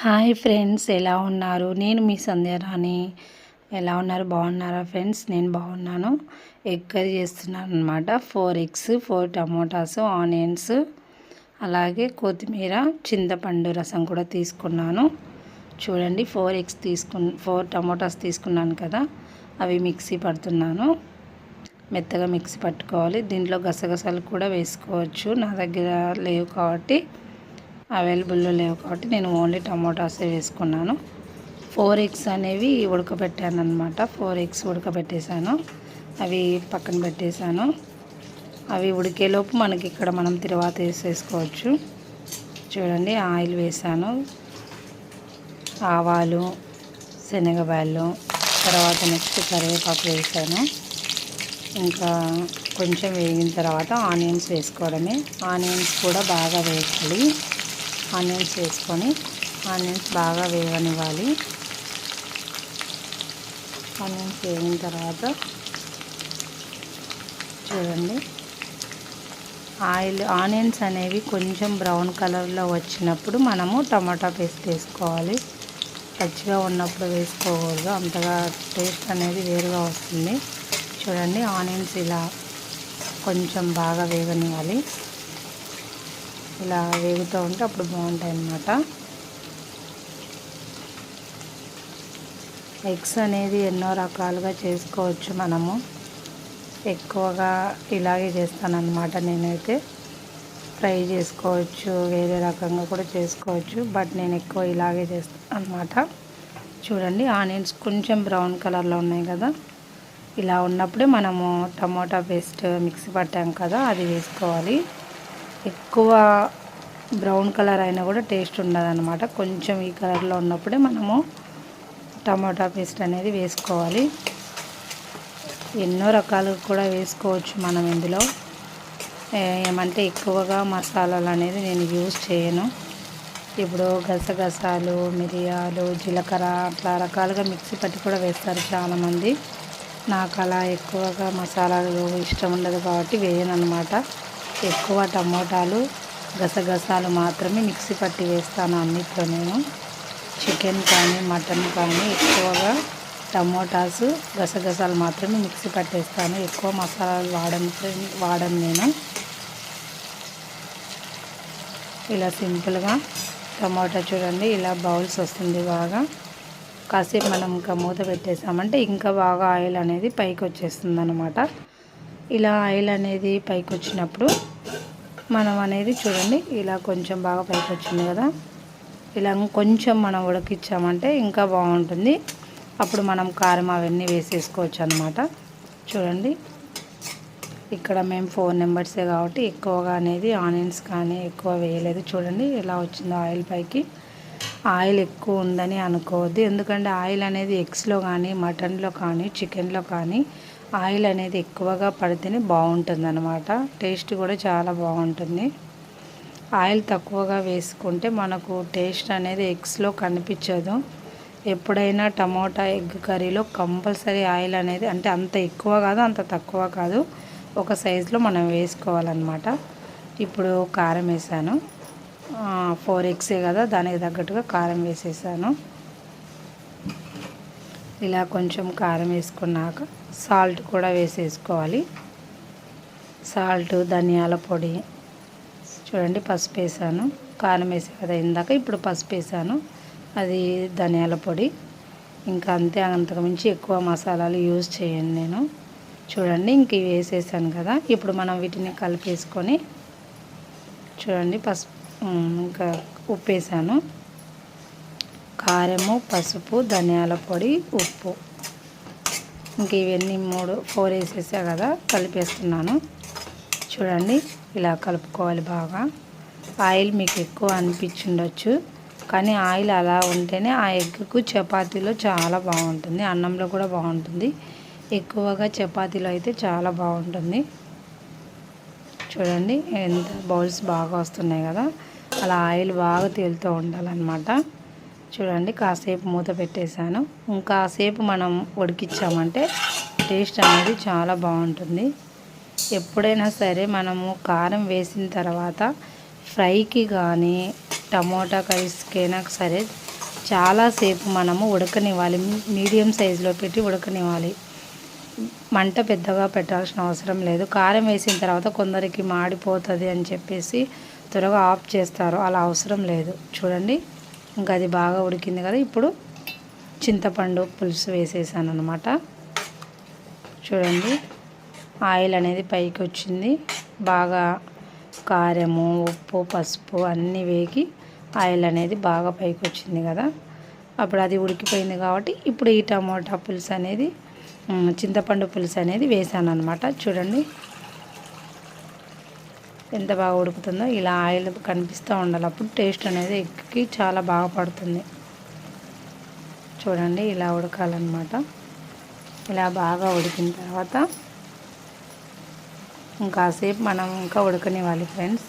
Hi friends ఎలా ఉన్నారు? నేను మీ సంధ్యారాణి ఎలా ఉన్నారు? బాగున్నారా ఫ్రెండ్స్? నేను బాగున్నాను. ఎగ్ కర్రీ చేస్తున్నాను అనమాట four eggs four tomatoes onions అలాగే కొత్తిమీర చింతపండు రసం కూడా తీసుకున్నాను. చూడండి ఫోర్ ఎగ్స్ తీసుకు ఫోర్ టమోటాస్ తీసుకున్నాను కదా అవి మిక్సీ పడుతున్నాను. మెత్తగా మిక్సీ పట్టుకోవాలి. దీంట్లో గసగసాలు కూడా వేసుకోవచ్చు. నా దగ్గర లేవు కాబట్టి. అవైలబుల్లో లేవు కాబట్టి నేను ఓన్లీ టమోటాసే వేసుకున్నాను. ఫోర్ ఎగ్స్ అనేవి ఉడకబెట్టాను అనమాట ఫోర్ ఎగ్స్ ఉడకబెట్టేశాను. అవి పక్కన పెట్టేశాను. అవి ఉడికేలోపు మనకి ఇక్కడ మనం తిరువాత వేసేసుకోవచ్చు. చూడండి ఆయిల్ వేసాను ఆవాలు శనగబాయలు తర్వాత నెక్స్ట్ కరివేపాకు వేసాను ఇంకా కొంచెం వేగిన తర్వాత ఆనియన్స్ వేసుకోవడమే. ఆనియన్స్ కూడా బాగా వేయాలి ఆనియన్స్ వేసుకొని ఆనియన్స్ బాగా వేగనివ్వాలి. ఆనియన్స్ వేగిన తర్వాత చూడండి. ఆయిల్ ఆనియన్స్ అనేవి కొంచెం బ్రౌన్ కలర్లో వచ్చినప్పుడు మనము టమాటా పేస్ట్ వేసుకోవాలి. పచ్చిగా ఉన్నప్పుడు వేసుకోకూడదు. అంతగా టేస్ట్ అనేది వేరుగా వస్తుంది. చూడండి ఆనియన్స్ ఇలా కొంచెం బాగా వేగనివ్వాలి. ఇలా వేగుతూ ఉంటే అప్పుడు బాగుంటాయి అన్నమాట ఎగ్స్ అనేది ఎన్నో రకాలుగా చేసుకోవచ్చు మనము. ఎక్కువగా ఇలాగే చేస్తానన్నమాట నేనైతే. ఫ్రై చేసుకోవచ్చు వేరే రకంగా కూడా చేసుకోవచ్చు బట్ నేను ఎక్కువ ఇలాగే చేస్తాను అనమాట చూడండి ఆనియన్స్ కొంచెం బ్రౌన్ కలర్లో ఉన్నాయి కదా. ఇలా ఉన్నప్పుడే మనము టమోటా పేస్ట్ మిక్సీ పట్టాం కదా అది వేసుకోవాలి. ఎక్కువ బ్రౌన్ కలర్ అయినా కూడా టేస్ట్ ఉండదన్నమాట. కొంచెం ఈ కలర్లో ఉన్నప్పుడే మనము టమాటా పేస్ట్ అనేది వేసుకోవాలి. ఎన్నో రకాలుగా కూడా వేసుకోవచ్చు మనం ఇందులో. ఏమంటే ఎక్కువగా మసాలాలు అనేది నేను యూజ్ చేయను. ఇప్పుడు గసగసాలు మిరియాలు జీలకర్ర అట్లా రకాలుగా మిక్సీ పట్టి కూడా వేస్తారు చాలామంది. నాకు అలా ఎక్కువగా మసాలాలు ఇష్టం ఉండదు కాబట్టి వేయను అనమాట ఎక్కువ టమోటాలు గసగసాలు మాత్రమే మిక్సీ పట్టి వేస్తాను అన్నిట్లో నేను. చికెన్ కానీ మటన్ కానీ ఎక్కువగా టమోటాస్ గసగసాలు మాత్రమే మిక్సీ పట్టేస్తాను. ఎక్కువ మసాలాలు వాడను వాడను నేను. ఇలా సింపుల్గా టమోటా చూడండి ఇలా బౌల్స్ వస్తుంది బాగా. కాసేపు మనం ఇంకా మూత పెట్టేసామంటే ఇంకా బాగా ఆయిల్ అనేది పైకి వచ్చేస్తుంది అనమాట ఇలా ఆయిల్ అనేది పైకి వచ్చినప్పుడు మనం అనేది చూడండి ఇలా కొంచెం బాగా పైకి వచ్చింది కదా. ఇలా కొంచెం మనం ఉడకిచ్చామంటే ఇంకా బాగుంటుంది. అప్పుడు మనం కారం అవన్నీ వేసేసుకోవచ్చు అనమాట చూడండి ఇక్కడ మేము ఫోర్ నెంబర్సే కాబట్టి ఎక్కువగా అనేది ఆనియన్స్ కానీ ఎక్కువ వేయలేదు. చూడండి ఎలా వచ్చిందో ఆయిల్ పైకి. ఆయిల్ ఎక్కువ ఉందని అనుకోవద్దు. ఎందుకంటే ఆయిల్ అనేది ఎగ్స్లో కానీ మటన్లో కానీ చికెన్లో కానీ ఆయిల్ అనేది ఎక్కువగా పడితేనే బాగుంటుంది అనమాట టేస్ట్ కూడా చాలా బాగుంటుంది. ఆయిల్ తక్కువగా వేసుకుంటే మనకు టేస్ట్ అనేది ఎగ్స్లో కనిపించదు. ఎప్పుడైనా టమోటా ఎగ్ కర్రీలో కంపల్సరీ ఆయిల్ అనేది అంటే అంత ఎక్కువ కాదు అంత తక్కువ కాదు. ఒక సైజులో మనం వేసుకోవాలన్నమాట. ఇప్పుడు కారం వేసాను. ఫోర్ ఎగ్సే కదా దానికి తగ్గట్టుగా కారం వేసేసాను. ఇలా కొంచెం కారం వేసుకున్నాక సాల్ట్ కూడా వేసేసుకోవాలి. సాల్ట్ ధనియాల పొడి. చూడండి పసుపు వేసాను. కారం వేసే కదా ఇందాక ఇప్పుడు పసుపు వేసాను. అది ధనియాల పొడి. ఇంకా అంతే అంతకుమించి ఎక్కువ మసాలాలు యూజ్ చేయండి నేను. చూడండి ఇంక ఇవి వేసేసాను కదా. ఇప్పుడు మనం వీటిని కలిపేసుకొని చూడండి పసుపు ఇంకా ఉప్పు వేసాను. కారము పసుపు ధనియాల పొడి ఉప్పు. ఇంక ఇవన్నీ మూడు ఫోర్ వేసేసా కదా కలిపేస్తున్నాను. చూడండి ఇలా కలుపుకోవాలి బాగా. ఆయిల్ మీకు ఎక్కువ అనిపించుండొచ్చు కానీ ఆయిల్ అలా ఉంటేనే ఆ ఎగ్కు చపాతీలో చాలా బాగుంటుంది అన్నంలో కూడా బాగుంటుంది. ఎక్కువగా చపాతీలో అయితే చాలా బాగుంటుంది. చూడండి ఎంత బౌల్స్ బాగా వస్తున్నాయి కదా అలా ఆయిల్ బాగా తేలుతూ ఉండాలన్నమాట. చూడండి కాసేపు మూత పెట్టేశాను. ఇంకాసేపు మనం ఉడికిచ్చామంటే టేస్ట్ అనేది చాలా బాగుంటుంది. ఎప్పుడైనా సరే మనము కారం వేసిన తర్వాత ఫ్రైకి కానీ టమోటా కర్రీస్కైనా సరే చాలాసేపు మనము ఉడకనివ్వాలి. మీడియం సైజులో పెట్టి ఉడకనివ్వాలి. మంట పెద్దగా పెట్టాల్సిన అవసరం లేదు. కారం వేసిన తర్వాత కొందరికి మాడిపోతుంది అని చెప్పేసి త్వరగా ఆఫ్ చేస్తారు. అలా అవసరం లేదు. చూడండి. ఇంకా అది బాగా ఉడికింది కదా ఇప్పుడు చింతపండు పులుసు వేసేసాను అనమాట చూడండి ఆయిల్ అనేది పైకి వచ్చింది. బాగా కారము ఉప్పు పసుపు అన్నీ వేగి ఆయిల్ అనేది బాగా పైకి వచ్చింది కదా. అప్పుడు అది ఉడికిపోయింది కాబట్టి ఇప్పుడు ఈ టమోటా పులుసు అనేది చింతపండు పులుసు అనేది వేసాను అనమాట చూడండి ఎంత బాగా ఉడుకుతుందో ఇలా ఆయిల్ కనిపిస్తూ ఉండాలి. అప్పుడు టేస్ట్ అనేది ఎక్కి చాలా బాగా పడుతుంది. చూడండి ఇలా ఉడకాలన్నమాట. ఇలా బాగా ఉడికిన తర్వాత ఇంకాసేపు మనం ఇంకా ఉడకనివ్వాలి ఫ్రెండ్స్.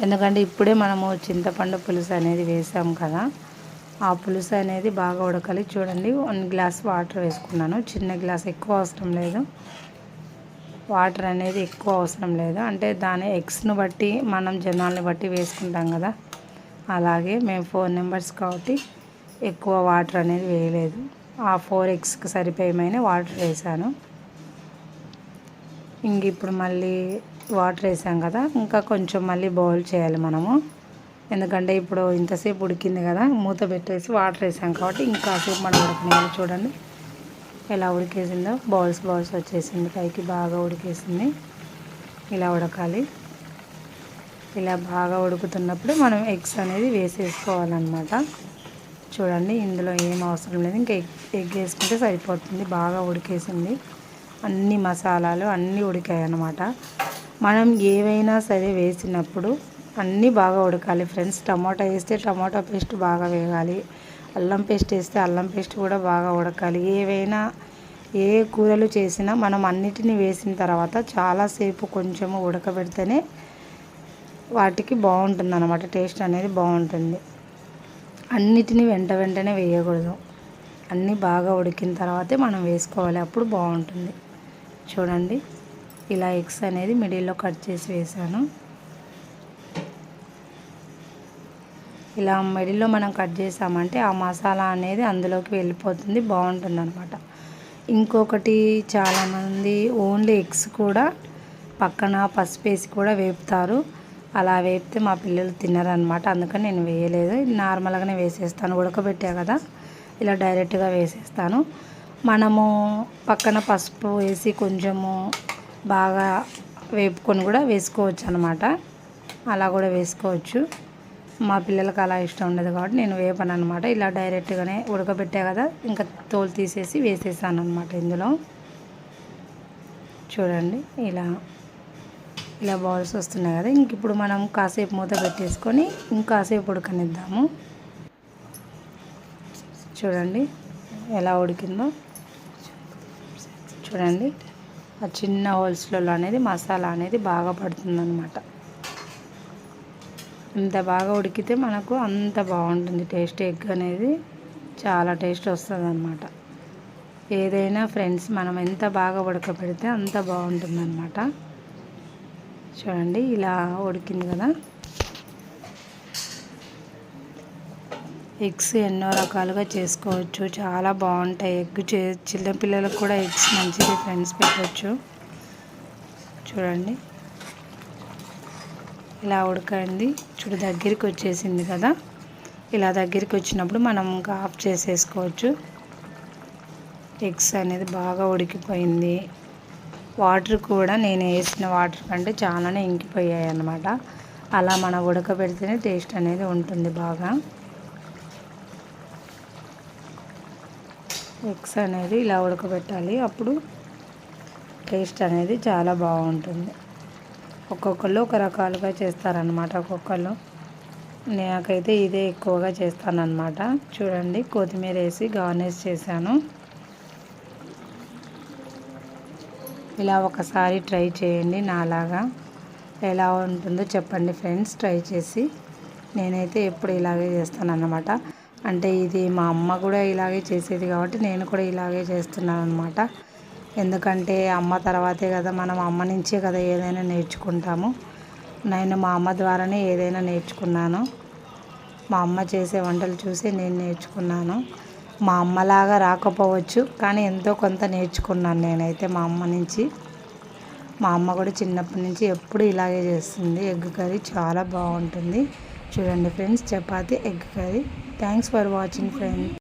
ఎందుకంటే ఇప్పుడే మనము చింతపండు పులుసు అనేది వేసాం కదా. ఆ పులుసు అనేది బాగా ఉడకాలి. చూడండి వన్ గ్లాస్ వాటర్ వేసుకున్నాను. చిన్న గ్లాస్ ఎక్కువ అవసరం లేదు. వాటర్ అనేది ఎక్కువ అవసరం లేదు. అంటే దాని ఎగ్స్ను బట్టి మనం జనాల్ని బట్టి వేసుకుంటాం కదా. అలాగే మేము ఫోర్ మెంబర్స్ కాబట్టి ఎక్కువ వాటర్ అనేది వేయలేదు. ఆ ఫోర్ ఎగ్స్కి సరిపోయమైన వాటర్ వేసాను. ఇంక ఇప్పుడు మళ్ళీ వాటర్ వేసాం కదా. ఇంకా కొంచెం మళ్ళీ బౌల్ చేయాలి మనము. ఎందుకంటే ఇప్పుడు ఇంతసేపు ఉడికింది కదా. మూత పెట్టేసి వాటర్ వేసాం కాబట్టి ఇంకాసేపు మనం ఉడకనియాలి. చూడండి. ఎలా ఉడికేసిందో బాల్స్ బాల్స్ వచ్చేసింది. పైకి బాగా ఉడికేసింది. ఇలా ఉడకాలి. ఇలా బాగా ఉడుకుతున్నప్పుడు మనం ఎగ్స్ అనేది వేసేసుకోవాలన్నమాట. చూడండి ఇందులో ఏం అవసరం లేదు. ఇంకా ఎగ్ ఎగ్ వేసుకుంటే సరిపోతుంది. బాగా ఉడికేసింది. అన్ని మసాలాలు అన్నీ ఉడికాయి అన్నమాట మనం ఏవైనా సరే వేసినప్పుడు అన్నీ బాగా ఉడకాలి. ఫ్రెండ్స్ టమాటా వేస్తే టమాటా పేస్ట్ బాగా వేగాలి. అల్లం పేస్ట్ వేస్తే అల్లం పేస్ట్ కూడా బాగా ఉడకాలి. ఏవైనా ఏ కూరలు చేసినా మనం అన్నిటిని వేసిన తర్వాత చాలాసేపు కొంచెము ఉడకబెడితేనే వాటికి బాగుంటుంది అనమాట టేస్ట్ అనేది బాగుంటుంది. అన్నిటిని వెంట వెంటనే వేయకూడదు. అన్నీ బాగా ఉడికిన తర్వాతే మనం వేసుకోవాలి. అప్పుడు బాగుంటుంది. చూడండి. ఇలా ఎగ్స్ అనేది మిడిల్లో కట్ చేసి వేసాను ఇలా మిడిల్లో మనం కట్ చేసామంటే ఆ మసాలా అనేది అందులోకి వెళ్ళిపోతుంది బాగుంటుంది అనమాట ఇంకొకటి చాలామంది ఓన్లీ ఎగ్స్ కూడా పక్కన పసుపు వేసి కూడా వేపుతారు. అలా వేపితే మా పిల్లలు తినరనమాట అందుకని నేను వేయలేదు. నార్మల్గానే వేసేస్తాను. ఉడకబెట్టా కదా ఇలా డైరెక్ట్గా వేసేస్తాను. మనము పక్కన పసుపు వేసి కొంచెము బాగా వేపుకొని కూడా వేసుకోవచ్చు అనమాట అలా కూడా వేసుకోవచ్చు. మా పిల్లలకు అలా ఇష్టం ఉండదు కాబట్టి నేను వేపను అనమాట ఇలా డైరెక్ట్గానే ఉడకబెట్టా కదా ఇంకా తోలు తీసేసి వేసేసాను అనమాట ఇందులో. చూడండి ఇలా ఇలా బౌల్స్ వస్తున్నాయి కదా ఇంక ఇప్పుడు మనం కాసేపు మూత పెట్టేసుకొని ఇంకాసేపు ఉడకనిద్దాము. చూడండి ఎలా ఉడికిందో. చూడండి ఆ చిన్న హోల్స్లలో అనేది మసాలా అనేది బాగా పడుతుందన్నమాట. ఎంత బాగా ఉడికితే మనకు అంత బాగుంటుంది. టేస్ట్ ఎగ్ అనేది చాలా టేస్ట్ వస్తుంది అనమాట ఏదైనా ఫ్రెండ్స్ మనం ఎంత బాగా ఉడకబెడితే అంత బాగుంటుంది అనమాట చూడండి ఇలా ఉడికింది కదా. ఎగ్స్ ఎన్నో రకాలుగా చేసుకోవచ్చు. చాలా బాగుంటాయి ఎగ్. చే చిన్నపిల్లలకు కూడా ఎగ్స్ మంచిది ఫ్రెండ్స్ పెట్టవచ్చు చూడండి. ఇలా ఉడకండి. చూడు దగ్గరికి వచ్చేసింది కదా. ఇలా దగ్గరికి వచ్చినప్పుడు మనం ఇంకా ఆఫ్ చేసేసుకోవచ్చు. ఎగ్స్ అనేది బాగా ఉడికిపోయింది. వాటర్ కూడా నేను వేసిన వాటర్ కంటే చాలానే ఇంకిపోయాయి అన్నమాట. అలా మనం ఉడకబెడితేనే టేస్ట్ అనేది ఉంటుంది బాగా. ఎగ్స్ అనేది ఇలా ఉడకబెట్టాలి. అప్పుడు టేస్ట్ అనేది చాలా బాగుంటుంది. ఒక్కొక్కళ్ళు ఒక రకాలుగా చేస్తారనమాట ఒక్కొక్కళ్ళు. నాకైతే ఇదే ఎక్కువగా చేస్తానన్నమాట. చూడండి కొత్తిమీర వేసి గార్నిష్ చేశాను. ఇలా ఒకసారి ట్రై చేయండి నాలాగా. ఎలా ఉంటుందో చెప్పండి ఫ్రెండ్స్ ట్రై చేసి. నేనైతే ఎప్పుడు ఇలాగే చేస్తాను అంటే ఇది మా అమ్మ కూడా ఇలాగే చేసేది కాబట్టి నేను కూడా ఇలాగే చేస్తున్నాను అనమాట ఎందుకంటే అమ్మ తర్వాతే కదా మనం అమ్మ నుంచే కదా ఏదైనా నేర్చుకుంటాము. నేను మా అమ్మ ద్వారానే ఏదైనా నేర్చుకున్నాను. మా అమ్మ చేసే వంటలు చూసి నేను నేర్చుకున్నాను. మా అమ్మలాగా రాకపోవచ్చు కానీ ఎంతో కొంత నేర్చుకున్నాను నేనైతే మా అమ్మ నుంచి. మా అమ్మ కూడా చిన్నప్పటి నుంచి ఎప్పుడు ఇలాగే చేస్తుంది. ఎగ్ కర్రీ చాలా బాగుంటుంది. చూడండి friends chapati egg curry. Thanks for watching friends.